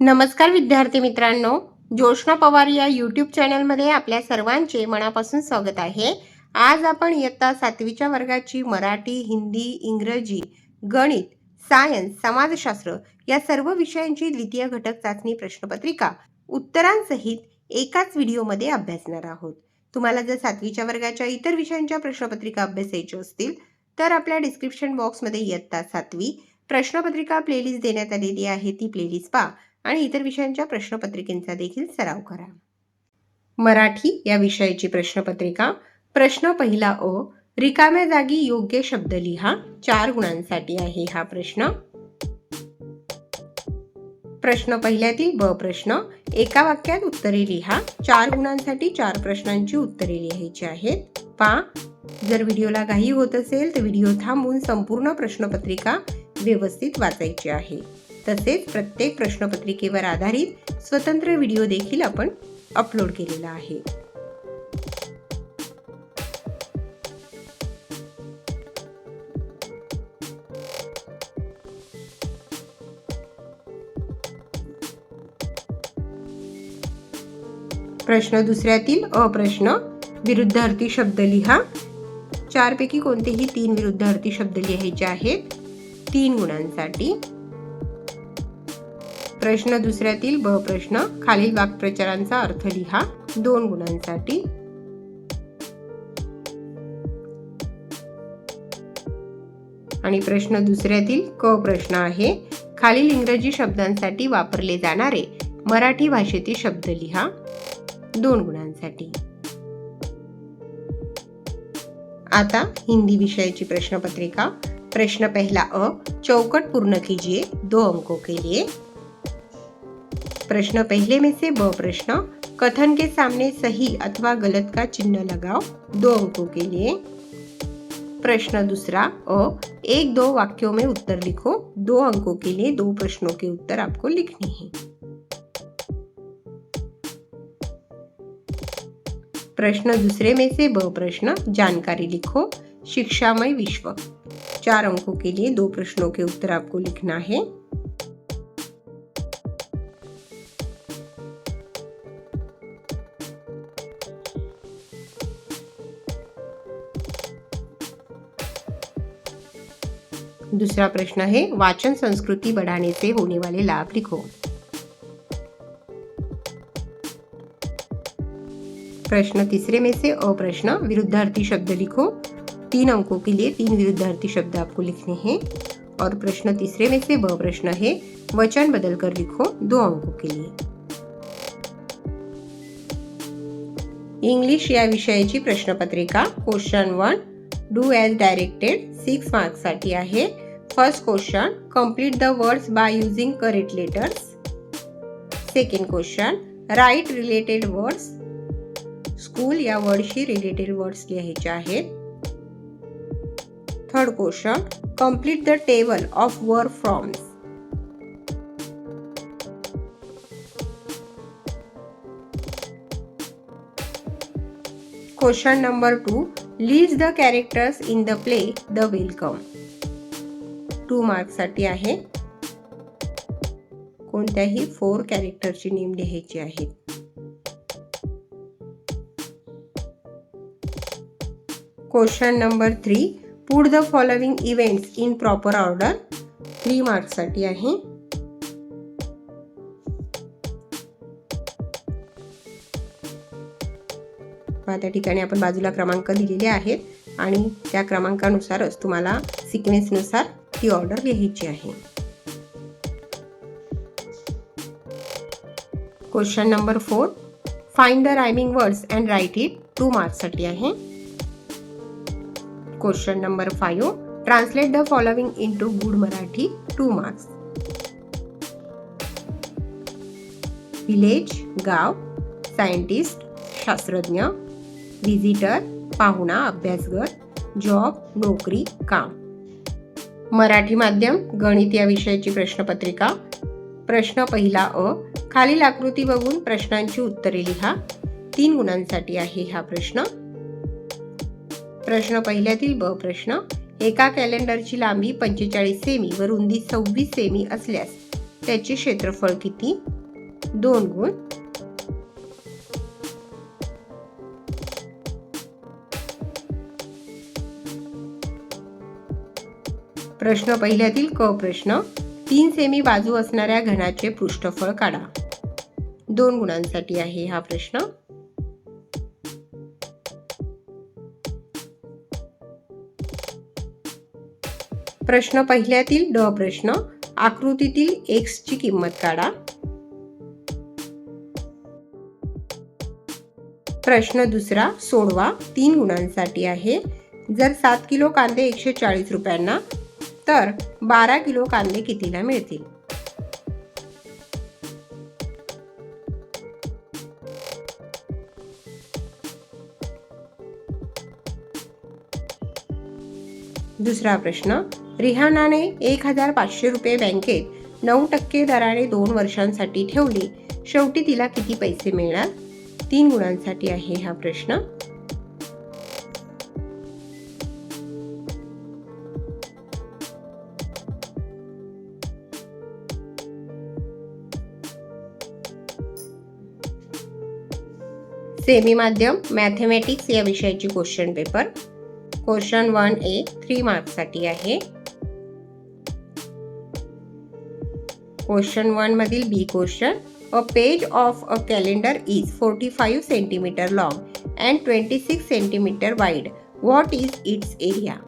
नमस्कार विद्यार्थी मित्रांनो जोशना पवार या यूट्यूब चॅनलमध्ये आपल्या सर्वांचे मनापासून स्वागत आहे. आज आपण इयत्ता सातवीच्या वर्गाची मराठी हिंदी इंग्रजी गणित सायन्स समाजशास्त्र या सर्व विषयांची द्वितीय घटक चाचणी प्रश्नपत्रिका उत्तरांसहित एकाच व्हिडिओमध्ये अभ्यासणार आहोत. तुम्हाला जर सातवीच्या वर्गाच्या इतर विषयांच्या प्रश्नपत्रिका अभ्यासायच्या असतील तर आपल्या डिस्क्रिप्शन बॉक्समध्ये इयत्ता सातवी प्रश्नपत्रिका प्लेलिस्ट देण्यात आलेली आहे ती प्लेलिस्ट पहा. आणि इतर विषयांच्या प्रश्नपत्रिकेचा देखील सराव करा. मराठी या विषयाची प्रश्नपत्रिका प्रश्न पहिला अ रिकाम्या जागी योग्य शब्द लिहा चार गुणांसाठी आहे हा प्रश्न. प्रश्न पहिल्यातील ब प्रश्न एका वाक्यात उत्तरे लिहा चार गुणांसाठी चार प्रश्नांची उत्तरे लिहायची आहेत. पा जर व्हिडिओला घाई होत असेल तर व्हिडिओ थांबून संपूर्ण प्रश्नपत्रिका व्यवस्थित वाचायची आहे. तसेच प्रत्येक प्रश्नपत्रिकेवर आधारित स्वतंत्र व्हिडिओ देखील आपण अपलोड केलेला आहे. प्रश्न दुसऱ्यातील अप्रश्न विरुद्ध विरुद्धार्थी शब्द लिहा. चारपैकी कोणतेही तीन विरुद्धार्थी शब्द लिहायचे आहेत? तीन गुणांसाठी. प्रश्न दुसऱ्यातील ब प्रश्न खालील वाक्प्रचारांचा अर्थ लिहा. दोन गुणांसाठी. आणि प्रश्न दुसऱ्यातील क प्रश्न आहे. खालील इंग्रजी शब्दांसाठी वापरले जाणारे मराठी भाषेतील शब्द लिहा. दोन गुणांसाठी. आता हिंदी विषयाची प्रश्नपत्रिका. प्रश्न पहला अ. चौकट पूर्ण कीजिए. दो अंकों के लिए. प्रश्न पहले में से ब प्रश्न, कथन के सामने सही अथवा गलत का चिन्ह लगाओ दो अंकों के लिए। प्रश्न दूसरा, अ, एक दो वाक्यों में उत्तर लिखो, दो अंकों के लिए दो प्रश्नों के उत्तर आपको लिखने हैं। प्रश्न दूसरे में से ब प्रश्न, जानकारी लिखो, शिक्षामय विश्व। चार अंकों के लिए दो प्रश्नों के उत्तर आपको लिखना है। दूसरा प्रश्न है वाचन संस्कृति बढ़ाने से होने वाले लाभ लिखो. प्रश्न तीसरे में से अ प्रश्न विरुद्धार्थी शब्द लिखो. तीन अंकों के लिए तीन विरुद्धार्थी शब्द आपको लिखने हैं. और प्रश्न तीसरे में से ब प्रश्न है वचन बदल कर लिखो दो अंकों के लिए. इंग्लिश या विषयाची प्रश्नपत्रिका question one do as directed six मार्क्ससाठी आहे. First question complete the words by using correct letters second question write related words school या वर्डशी रिलेटेड वर्ड्स लिहायचे आहेत. Third question complete the table of work forms question number two list the characters in the play the welcome two मार्क्ससाठी आहे. कोणत्याही four कॅरेक्टरची name लिहायची आहे. Question number three put the following events in proper order three मार्क्ससाठी आहे. पहा त्या ठिकाणी आपण बाजूला क्रमांक दिलेले आहेत आणि त्या क्रमांकानुसारच तुम्हाला सिक्वेन्सनुसार ती ऑर्डर लिहायची आहे. Question number four find the rhyming words and write it two मार्क्ससाठी आहे. Question number five translate the following into good Marathi two marks village गाव सायंटिस्ट शास्त्रज्ञ व्हिजिटर पाहुणा अभ्यासगत जॉब नोकरी काम. मराठी माध्यम गणित या विषयाची प्रश्नपत्रिका. प्रश्न पहिला अ खालील आकृती बघून प्रश्नांची उत्तरे लिहा. तीन गुणांसाठी आहे हा प्रश्न. प्रश्न पहिल्यातील ब प्रश्न एका कॅलेंडरची लांबी पंचेचाळीस सेमी व रुंदी सव्वीस सेमी असल्यास त्याचे क्षेत्रफळ किती? दोन गुण. प्रश्न पहिल्यातील क प्रश्न. तीन सेमी बाजू असणाऱ्या घनाचे पृष्ठफळ काढा. दोन गुणांसाठी आहे हा प्रश्न. प्रश्न पहिल्यातील ड प्रश्न. आकृतीतील एक्स ची किंमत काढा. प्रश्न दुसरा सोडवा. तीन गुणांसाठी आहे. जर सात किलो कांदे एकशे चाळीस रुपयांना तर बारा किलो कांदे कितीला मिळतील? दुसरा प्रश्न रिहानाने एक हजार पाचशे रुपये बँकेत नऊ टक्के दराने दोन वर्षांसाठी ठेवली. शेवटी तिला किती पैसे मिळणार? तीन गुणांसाठी आहे हा प्रश्न. सेमी माध्यम मॅथमॅटिक्स या विषयाची question paper question one A three मार्क्ससाठी आहे. क्वेश्चन वन मधील B question a page of a calendar is forty five centimetre long and twenty six centimetre wide what is its area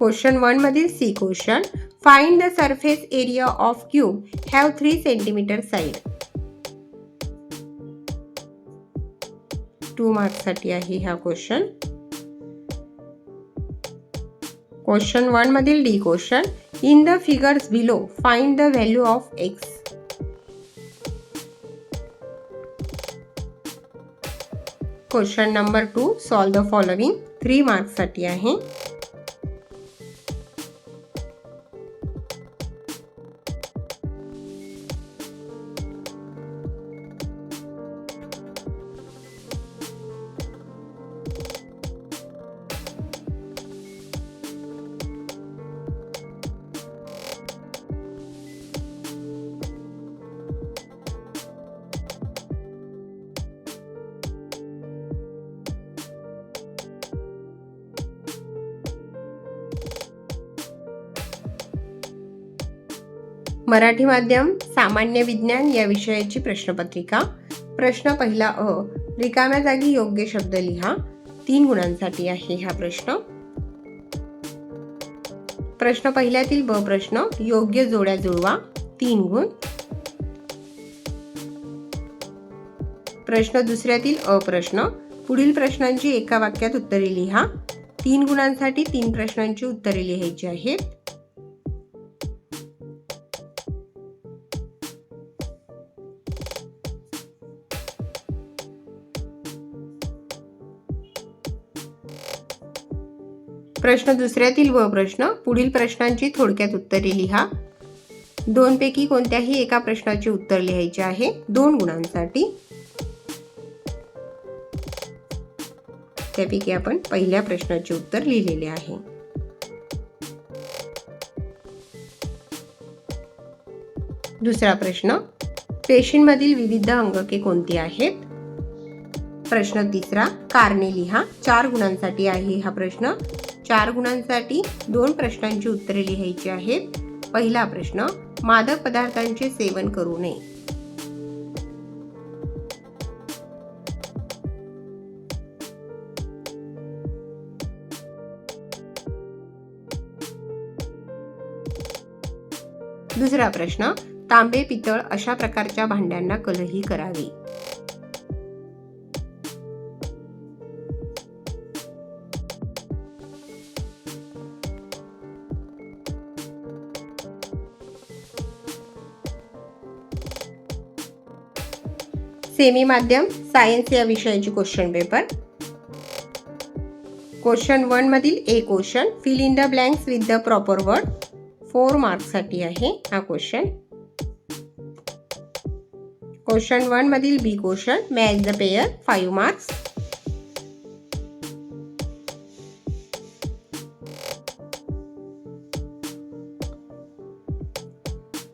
question one मधील C question find the surface area of cube have three centimetre side two मार्क्ससाठी आहे हा question question one मधील D question in the figures below find the value of X question number two solve the following three मार्क्ससाठी आहे. मराठी माध्यम सामान्य विज्ञान या विषयाची प्रश्नपत्रिका. प्रश्न पहिला अ रिकाम्या जागी योग्य शब्द लिहा. तीन गुणांसाठी आहे हा प्रश्न. प्रश्न पहिल्यातील ब प्रश्न योग्य जोड्या जुळवा. तीन गुण. प्रश्न दुसऱ्यातील अ प्रश्न पुढील प्रश्नांची एका वाक्यात उत्तरे लिहा. तीन गुणांसाठी तीन प्रश्नांची उत्तरे लिहायची आहेत. प्रश्न दुसऱ्यातील व प्रश्न पुढील प्रश्नांची थोडक्यात उत्तरे लिहा. दोन पैकी कोणत्याही एका प्रश्नाचे उत्तर लिहायचे आहे. दोन गुणांसाठी. त्यापैकी आपण पहिल्या प्रश्नाचे उत्तर लिहिलेले आहे. दुसरा प्रश्न पेशींमधील विविध अंगके कोणती आहेत? प्रश्न तिसरा कारणे लिहा. चार गुणांसाठी आहे हा प्रश्न. चार गुणांसाठी दोन प्रश्नांची उत्तरे लिहायची आहेत. पहिला प्रश्न मादक पदार्थांचे सेवन करू नये. दुसरा प्रश्न तांबे पितळ अशा प्रकारच्या भांड्यांना कलही करावी. सेमी माध्यम सायन्स या विषयाची क्वेश्चन पेपर क्वेश्चन वन मधील A question fill in the blanks with the proper word four मार्क्ससाठी आहे हा क्वेश्चन क्वेश्चन वन मधील B question match the pair five marks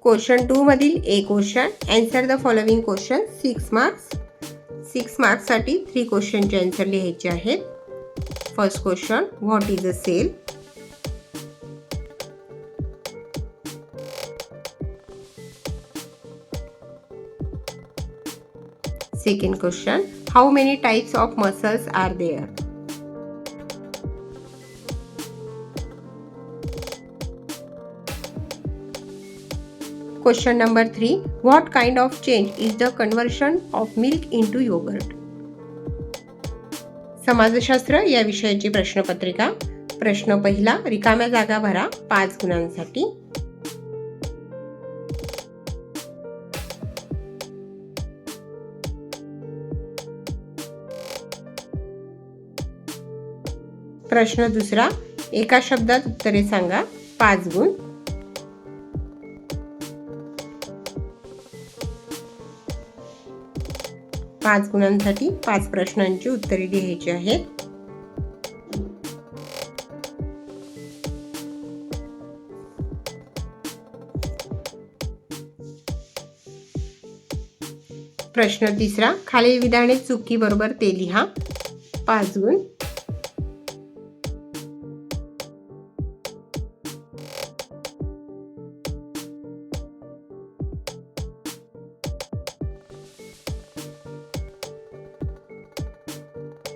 question two मधील A question. Answer the following question six marks six मार्क्ससाठी three क्वेश्चनचे answer लिहायचे आहेत. First question what is a cell Second question. How many types of muscles are there? Question number 3 What kind of change is the conversion of milk into yogurt? समाजशास्त्र या विषयाची प्रश्नपत्रिका. प्रश्न पहिला रिकाम्या जागा भरा पाच गुणांसाठी. प्रश्न दुसरा एका शब्दात उत्तरे सांगा पाच गुण. पाच गुणांसाठी पाच प्रश्नांची उत्तरे लिहायची आहेत. प्रश्न तिसरा खालील विधाने चुकी बरोबर ते लिहा. पाच गुण.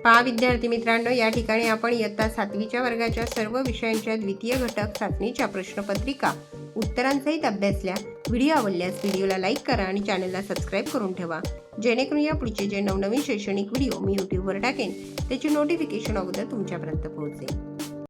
पहा विद्यार्थी मित्रांनो या ठिकाणी आपण इयत्ता सातवीच्या वर्गाच्या सर्व विषयांच्या द्वितीय घटक चाचणीच्या प्रश्नपत्रिका उत्तरांसहित अभ्यासल्या व्हिडिओ आवडल्यास व्हिडिओला लाईक करा आणि चॅनलला सबस्क्राईब करून ठेवा. जेणेकरून या पुढचे जे नवनवीन शैक्षणिक व्हिडिओ मी यूट्यूबवर टाकेन त्याची नोटिफिकेशन अगोदर तुमच्यापर्यंत पोहोचेल.